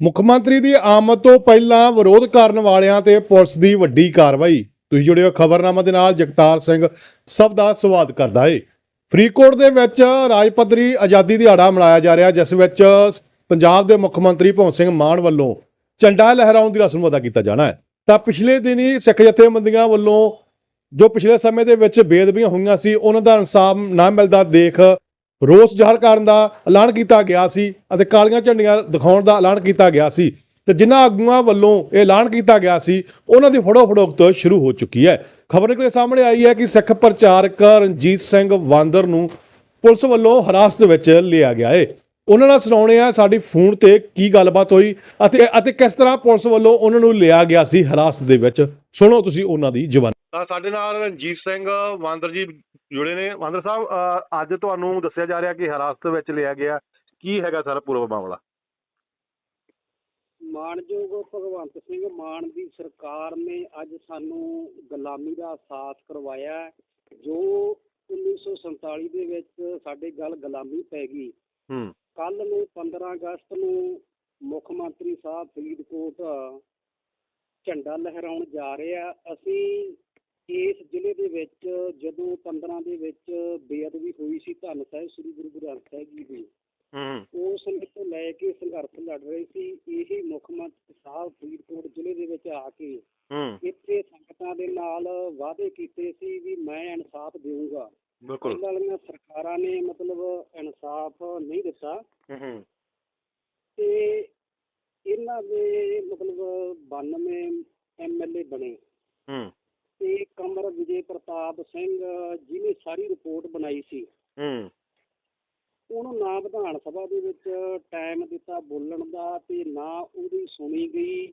ਮੁੱਖ ਮੰਤਰੀ ਦੀ ਆਮਦ ਤੋਂ ਪਹਿਲਾਂ ਵਿਰੋਧ ਕਰਨ ਵਾਲਿਆਂ ਤੇ ਪੁਲਿਸ ਦੀ ਵੱਡੀ ਕਾਰਵਾਈ। ਤੁਸੀਂ ਜੁੜੇ ਹੋ ਖਬਰਨਾਮਾ ਦੇ ਨਾਲ, ਜਗਤਾਰ ਸਿੰਘ ਸਭ ਦਾ ਸਵਾਗਤ ਕਰਦਾ ਏ। ਫਰੀਦਕੋਟ ਦੇ ਵਿੱਚ ਰਾਜ ਪੱਧਰੀ ਆਜ਼ਾਦੀ ਦਿਹਾੜਾ ਮਨਾਇਆ ਜਾ ਰਿਹਾ, ਜਿਸ ਵਿੱਚ ਪੰਜਾਬ ਦੇ ਮੁੱਖ ਮੰਤਰੀ ਭਗਵੰਤ ਸਿੰਘ ਮਾਨ ਵੱਲੋਂ ਝੰਡਾ ਲਹਿਰਾਉਣ ਦੀ ਰਸਮ ਅਦਾ ਕੀਤਾ ਜਾਣਾ ਹੈ। ਤਾਂ ਪਿਛਲੇ ਦਿਨੀ ਸਿੱਖ ਜਥੇਬੰਦੀਆਂ ਵੱਲੋਂ ਜੋ ਪਿਛਲੇ ਸਮੇਂ ਦੇ ਵਿੱਚ ਬੇਦਬੀਆਂ ਹੋਈਆਂ ਸੀ, ਉਹਨਾਂ ਦਾ ਇਨਸਾਫ ਨਾ ਮਿਲਦਾ ਦੇਖ ਰੋਸ ਜ਼ਾਹਰ ਕਰਨ ਦਾ ਐਲਾਨ ਕੀਤਾ ਗਿਆ ਸੀ ਅਤੇ ਕਾਲੀਆਂ ਝੰਡੀਆਂ ਦਿਖਾਉਣ ਦਾ ਐਲਾਨ ਕੀਤਾ ਗਿਆ ਸੀ। ਤੇ ਜਿਨ੍ਹਾਂ ਆਗੂਆਂ ਵੱਲੋਂ ਇਹ ਐਲਾਨ ਕੀਤਾ ਗਿਆ ਸੀ, ਉਹਨਾਂ ਦੀ ਫੜੋ ਫੜੋਖਤ ਸ਼ੁਰੂ ਹੋ ਚੁੱਕੀ ਹੈ। ਖਬਰ ਨਿਕਲੇ ਸਾਹਮਣੇ ਆਈ ਹੈ ਕਿ ਸਿੱਖ ਪ੍ਰਚਾਰਕ ਰਣਜੀਤ ਸਿੰਘ ਵਾਂਦਰ ਨੂੰ ਪੁਲਿਸ ਵੱਲੋਂ ਹਿਰਾਸਤ ਵਿੱਚ ਲਿਆ ਗਿਆ ਹੈ ਉਹਨਾਂ ਨਾਲ ਸੁਣਾਉਣੇ ਆ ਸਾਡੀ ਫੋਨ ਤੇ ਕੀ ਗੱਲਬਾਤ ਹੋਈ ਅਤੇ ਅਤੇ ਕਿਸ ਤਰ੍ਹਾਂ ਪੁਲਿਸ ਵੱਲੋਂ ਉਹਨਾਂ ਨੂੰ ਲਿਆ ਗਿਆ ਸੀ ਹਿਰਾਸਤ ਦੇ ਵਿੱਚ। ਸੁਣੋ ਤੁਸੀਂ ਉਹਨਾਂ ਦੀ ਜ਼ੁਬਾਨ ਤਾਂ ਸਾਡੇ ਨਾਲ ਰਣਜੀਤ ਸਿੰਘ ਵਾਂਦਰ ਜੀ ਜੁੜੇ ਨੇ। ਵਾਂਦਰ ਸਾਹਿਬ ਅੱਜ ਤੁਹਾਨੂੰ ਦੱਸਿਆ ਜਾ ਰਿਹਾ ਕਿ ਹਿਰਾਸਤ ਵਿੱਚ ਲਿਆ ਗਿਆ। ਕੀ ਹੈਗਾ ਸਰ ਪੂਰਾ ਮਾਮਲਾ? ਮਾਣਯੋਗ ਭਗਵੰਤ ਸਿੰਘ ਮਾਨ ਦੀ ਸਰਕਾਰ ਨੇ ਅੱਜ ਸਾਨੂੰ ਗੁਲਾਮੀ ਦਾ ਅਹਿਸਾਸ ਕਰਵਾਇਆ। ਜੋ 1947 ਦੇ ਵਿੱਚ ਸਾਡੇ ਗੱਲ ਗੁਲਾਮੀ ਪੈ ਗਈ। ਹੂੰ। ਕੱਲ ਨੂੰ 15 ਅਗਸਤ ਨੂੰ ਮੁੱਖ ਮੰਤਰੀ ਸਾਹਿਬ ਫਰੀਦਕੋਟ ਝੰਡਾ ਲਹਿਰਾਉਣ ਜਾ ਰਹੇ ਆ। ਅਸੀਂ ਇਸ ਜ਼ਿਲ੍ਹੇ ਦੇ ਵਿੱਚ ਜਦੋਂ 15 ਦੇ ਵਿੱਚ ਬੇਅਦਬੀ ਹੋਈ ਸੀ ਧੰਨ ਸਾਹਿਬ ਸ੍ਰੀ ਗੁਰੂ ਗ੍ਰੰਥ ਸਾਹਿਬ ਜੀ ਦੀ। ਹੂੰ। ਉਸ ਤੋਂ ਲੈ ਕੇ ਸੰਘਰਸ਼ ਲੜ ਰਹੇ ਸੀ ਇਹੀ ਮੁੱਖ ਮੰਤਰੀ ਸਾਹਿਬ ਫਰੀਦਕੋਟ ਜ਼ਿਲ੍ਹੇ ਦੇ ਵਿੱਚ ਆ ਕੇ ਹੂੰ। ਇੱਥੇ ਸੰਗਤਾਂ ਦੇ ਨਾਲ ਵਾਅਦੇ ਕੀਤੇ ਸੀ ਵੀ ਮੈਂ ਇਨਸਾਫ ਦੇਵਾਂਗਾ ਬਿਲਕੁਲ। ਵਾਲੀਆਂ ਸਰਕਾਰਾਂ ਨੇ ਮਤਲਬ ਇਨਸਾਫ ਨਹੀਂ ਦਿੱਤਾ। ਤੇ ਇਹਨਾਂ ਦੇ ਮਤਲਬ 92 ਐਮਐਲਏ ਬਣੇ। ਹੂੰ। ਕਮਰ ਵਿਜੇ ਪ੍ਰਤਾਪ ਸਿੰਘ ਜਿਹਨੇ ਸਾਰੀ ਰਿਪੋਰਟ ਬਣਾਈ ਸੀ। ਹੂੰ। ਉਹਨੂੰ ਨਾ ਵਿਧਾਨ ਸਭਾ ਦੇ ਵਿੱਚ ਟਾਈਮ ਦਿੱਤਾ ਬੋਲਣ ਦਾ ਤੇ ਨਾ ਉਹਦੀ ਸੁਣੀ ਗਈ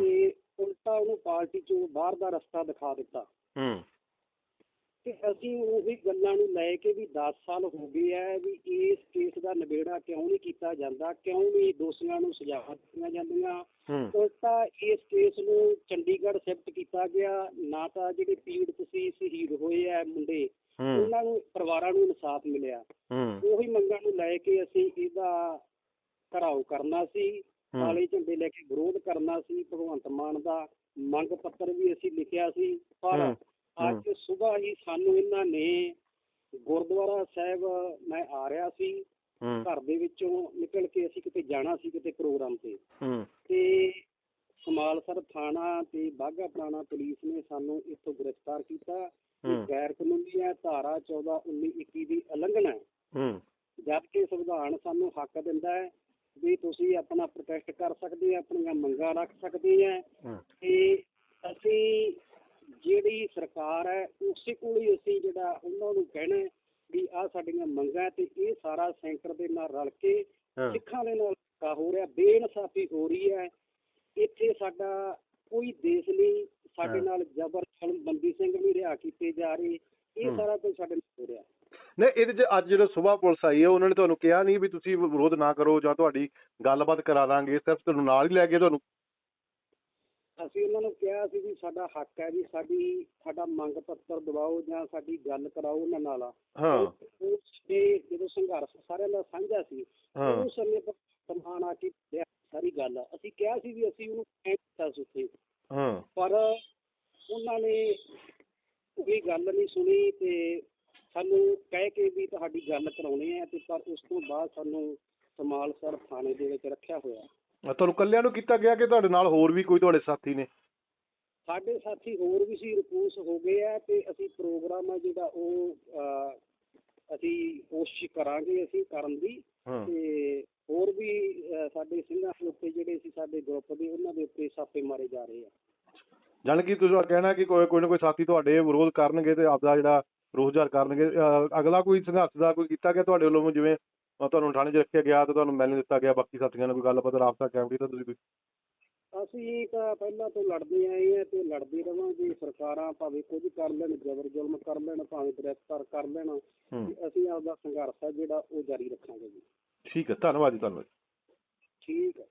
ਤੇ ਉਲਟਾ ਉਹਨੂੰ ਪਾਰਟੀ ਚੋਂ ਬਾਹਰ ਦਾ ਰਸਤਾ ਦਿਖਾ ਦਿੱਤਾ। ਹੂੰ। ਅਸੀਂ ਉਹੀ ਗੱਲਾਂ ਨੂੰ ਲੈ ਕੇ ਵੀ 10 ਸਾਲ ਹੋ ਗਏ ਆ ਵੀ ਇਸ ਕੇਸ ਦਾ ਨਿਬੇੜਾ ਕਿਉਂ ਨਹੀਂ ਕੀਤਾ ਜਾਂਦਾ ਕਿਉਂ ਨਹੀਂ ਦੋਸ਼ੀਆਂ ਨੂੰ ਸਜ਼ਾ ਦਿੱਤੀਆਂ ਜਾਂਦੀਆਂ। ਹੂੰ। ਉਲਟਾ ਇਸ ਕੇਸ ਨੂੰ ਚੰਡੀਗੜ੍ਹ ਸ਼ਿਫਟ ਕੀਤਾ ਗਿਆ ਨਾ ਤਾਂ ਜਿਹੜੇ ਪੀੜਤ ਸੀ ਸ਼ਹੀਦ ਹੋਏ ਆ ਮੁੰਡੇ ਹੂੰ। ਉਹਨਾਂ ਨੂੰ ਪਰਿਵਾਰਾਂ ਨੂੰ ਇਨਸਾਫ ਮਿਲਿਆ। ਹੂੰ। ਉਹੀ ਮੰਗਾਂ ਨੂੰ ਲੈ ਕੇ ਅਸੀਂ ਇਹਦਾ ਘਰਾਓ ਕਰਨਾ ਸੀ ਕਾਲੇ ਝੰਡੇ ਲੈ ਕੇ ਵਿਰੋਧ ਕਰਨਾ ਸੀ ਭਗਵੰਤ ਮਾਨ ਦਾ ਮੰਗ ਪੱਤਰ ਵੀ ਅਸੀਂ ਲਿਖਿਆ ਸੀ ਪਰ ਹੂੰ, ਸਵੇਰ ਹੀ ਸਾਨੂੰ ਇਹਨਾਂ ਨੇ ਗੁਰਦੁਆਰਾ ਸਾਹਿਬ ਮੈਂ ਆ ਰਿਹਾ ਸੀ ਘਰ ਦੇ ਵਿੱਚੋਂ ਨਿਕਲ ਕੇ ਅਸੀਂ ਕਿਤੇ ਜਾਣਾ ਸੀ ਕਿਤੇ ਪ੍ਰੋਗਰਾਮ ਤੇ। ਤੇ ਸਮਾਲਸਰ ਥਾਣਾ ਤੇ ਬਾਘਾ ਪੁਰਾਣਾ ਪੁਲਿਸ ਨੇ ਸਾਨੂੰ ਇੱਥੋਂ ਗ੍ਰਿਫਤਾਰ ਕੀਤਾ। ਗੈਰ ਕਾਨੂੰਨੀ ਹੈ ਧਾਰਾ 14 19 21 ਦੀ ਉਲੰਘਣਾ ਹੈ। ਜਦਕਿ ਸੰਵਿਧਾਨ ਸਾਨੂੰ ਹੱਕ ਦਿੰਦਾ ਹੈ ਵੀ ਤੁਸੀਂ ਆਪਣਾ ਪ੍ਰੋਟੈਸਟ ਕਰ ਸਕਦੇ ਆ ਆਪਣੀਆਂ ਮੰਗਾਂ ਰੱਖ ਸਕਦੇ ਆ ਤੇ ਅਸੀਂ ਜਿਹੜੀ ਸਰਕਾਰ ਹੈ ਉਸੇ ਕੋਲ ਹੀ ਅਸੀਂ ਜਿਹੜਾ ਉਹਨਾਂ ਨੂੰ ਕਹਿਣਾ ਵੀ ਆ ਸਾਡੀਆਂ ਮੰਗਾਂ ਤੇ ਇਹ ਸਾਰਾ ਸੈਂਟਰ ਦੇ ਨਾਲ ਰਲ ਕੇ ਸਿੱਖਾਂ ਦੇ ਨਾਲ ਧੱਕਾ ਹੋ ਰਿਹਾ ਬੇਇਨਸਾਫੀ ਹੋ ਰਹੀ ਹੈ ਇੱਥੇ ਸਾਡਾ ਕੋਈ ਦੇਸ਼ ਨਹੀਂ ਸਾਡੇ। ਨਾਲ ਜ਼ਬਰ ਜ਼ੁਲਮ ਬੰਦੀ ਸਿੰਘ ਵੀ ਰਿਹਾ ਕੀਤੇ ਜਾ ਰਹੇ ਇਹ। ਸਾਰਾ ਕੁਝ ਸਾਡੇ ਨਾਲ ਹੋ ਰਿਹਾ ਨਹੀਂ ਇਹਦੇ ਚ ਅੱਜ ਜਦੋਂ ਸਵੇਰ ਪੁਲਿਸ ਆਈ ਹੈ ਉਹਨਾਂ ਨੇ ਤੁਹਾਨੂੰ ਕਿਹਾ ਨਹੀਂ ਵੀ ਤੁਸੀਂ ਵਿਰੋਧ ਨਾ ਕਰੋ ਜਾਂ ਤੁਹਾਡੀ ਗੱਲਬਾਤ ਕਰਾ ਦਾਂਗੇ ਸਿਰਫ ਤੁਹਾਨੂੰ ਨਾਲ ਹੀ ਲੈ ਕੇ ਤੁਹਾਨੂੰ ਅਸੀਂ ਉਹਨਾਂ ਨੂੰ ਕਿਹਾ ਸੀ ਵੀ ਸਾਡਾ ਹੱਕ ਹੈ ਵੀ ਸਾਡੀ ਸਾਡਾ ਮੰਗ ਪੱਤਰ ਦਵਾਓ ਜਾਂ ਸਾਡੀ ਗੱਲ ਕਰਾਓ ਉਹਨਾਂ ਨਾਲ। ਹਾਂ। ਉਸ ਤੇ ਜਦੋਂ ਸੰਘਰਸ਼ ਸਾਰਿਆਂ ਦਾ ਸਾਂਝਾ ਸੀ ਉਸ ਸਮੇਂ ਪਰ ਸਮਾਨ ਆ ਕੇ ਸਾਰੀ ਗੱਲ। ਅਸੀਂ ਕਿਹਾ ਸੀ ਵੀ ਅਸੀਂ ਉਹਨੂੰ ਕਹਿ ਦਿੱਤਾ ਸੀ ਉੱਥੇ। ਹਾਂ। ਪਰ ਉਹਨਾਂ ਨੇ ਕੋਈ ਗੱਲ ਨਹੀਂ ਸੁਣੀ ਤੇ ਸਾਨੂੰ ਕਹਿ ਕੇ ਵੀ ਤੁਹਾਡੀ ਗੱਲ ਕਰਾਉਣੀ ਹੈ ਤੇ ਪਰ ਉਸ ਤੋਂ ਬਾਅਦ ਸਾਨੂੰ ਸਮਾਲਸਰ ਥਾਣੇ ਦੇ ਵਿੱਚ ਰੱਖਿਆ ਹੋਇਆ। ਤੁਹਾਨੂੰ ਕੱਲਿਆਂ ਨੂੰ ਕੀਤਾ ਗਿਆ ਕਿ ਤੁਹਾਡੇ ਨਾਲ ਹੋਰ ਵੀ ਕੋਈ ਤੁਹਾਡੇ ਸਾਥੀ ਨੇ? ਸਾਡੇ ਸਾਥੀ ਹੋਰ ਵੀ ਸੀ ਰਿਪੂਸ ਹੋ ਗਏ ਆ ਤੇ ਅਸੀਂ ਪ੍ਰੋਗਰਾਮ ਆ ਜਿਹੜਾ ਉਹ ਅਸੀਂ ਕੋਸ਼ਿਸ਼ ਕਰਾਂਗੇ ਅਸੀਂ ਕਰਨ ਦੀ। ਤੇ ਹੋਰ ਵੀ ਸਾਡੇ ਸਿੰਘਾਂ ਦੇ ਉੱਤੇ ਜਿਹੜੇ ਸੀ ਸਾਡੇ ਗਰੁੱਪ ਦੇ ਉਹਨਾਂ ਦੇ ਉੱਤੇ ਛਾਪੇ ਮਾਰੇ ਜਾ ਰਹੇ ਆ। ਜਾਣ ਕਿ ਤੁਸੀਂ ਕਹਿਣਾ ਕਿ ਕੋਈ ਕੋਈ ਨਾ ਕੋਈ ਸਾਥੀ ਤੁਹਾਡੇ ਵਿਰੋਧ ਕਰਨਗੇ ਤੇ ਆਪਦਾ ਜਿਹੜਾ ਰੋਜ਼ਗਾਰ ਕਰਨਗੇ। ਅਗਲਾ ਕੋਈ ਸੰਘਰਸ਼ ਦਾ ਕੋਈ ਕੀਤਾ ਗਿਆ ਤੁਹਾਡੇ ਵੱਲੋਂ ਜਿਵੇਂ ਤੁਹਾਨੂੰ ਥਾਣੇ 'ਚ ਰੱਖਿਆ ਗਿਆ ਤੇ ਤੁਹਾਨੂੰ ਮਿਲਣ ਦਿੱਤਾ ਗਿਆ ਬਾਕੀ ਸਾਥੀਆਂ ਨਾਲ ਕੋਈ ਗੱਲਬਾਤ ਰਾਬਤਾ ਕਾਇਮ ਕੀਤਾ ਤੁਸੀਂ ਕੋਈ? ਅਸੀਂ ਤਾਂ ਪਹਿਲਾਂ ਤੋਂ ਲੜਦੇ ਆਏ ਆ ਤੇ ਲੜਦੇ ਰਵਾਂਗੇ ਸਰਕਾਰਾਂ ਭਾਵੇਂ ਕੁਝ ਕਰ ਲੈਣ ਜ਼ਬਰ ਜ਼ੁਲਮ ਕਰ ਲੈਣ ਭਾਵੇਂ ਗ੍ਰਿਫਤਾਰ ਕਰ ਲੈਣ ਤੇ ਅਸੀਂ ਆਪਦਾ ਸੰਘਰਸ਼ ਆ ਜਿਹੜਾ ਉਹ ਜਾਰੀ ਰੱਖਾਂਗੇ ਜੀ। ਠੀਕ ਹੈ ਧੰਨਵਾਦ ਜੀ ਧੰਨਵਾਦ ਠੀਕ ਹੈ।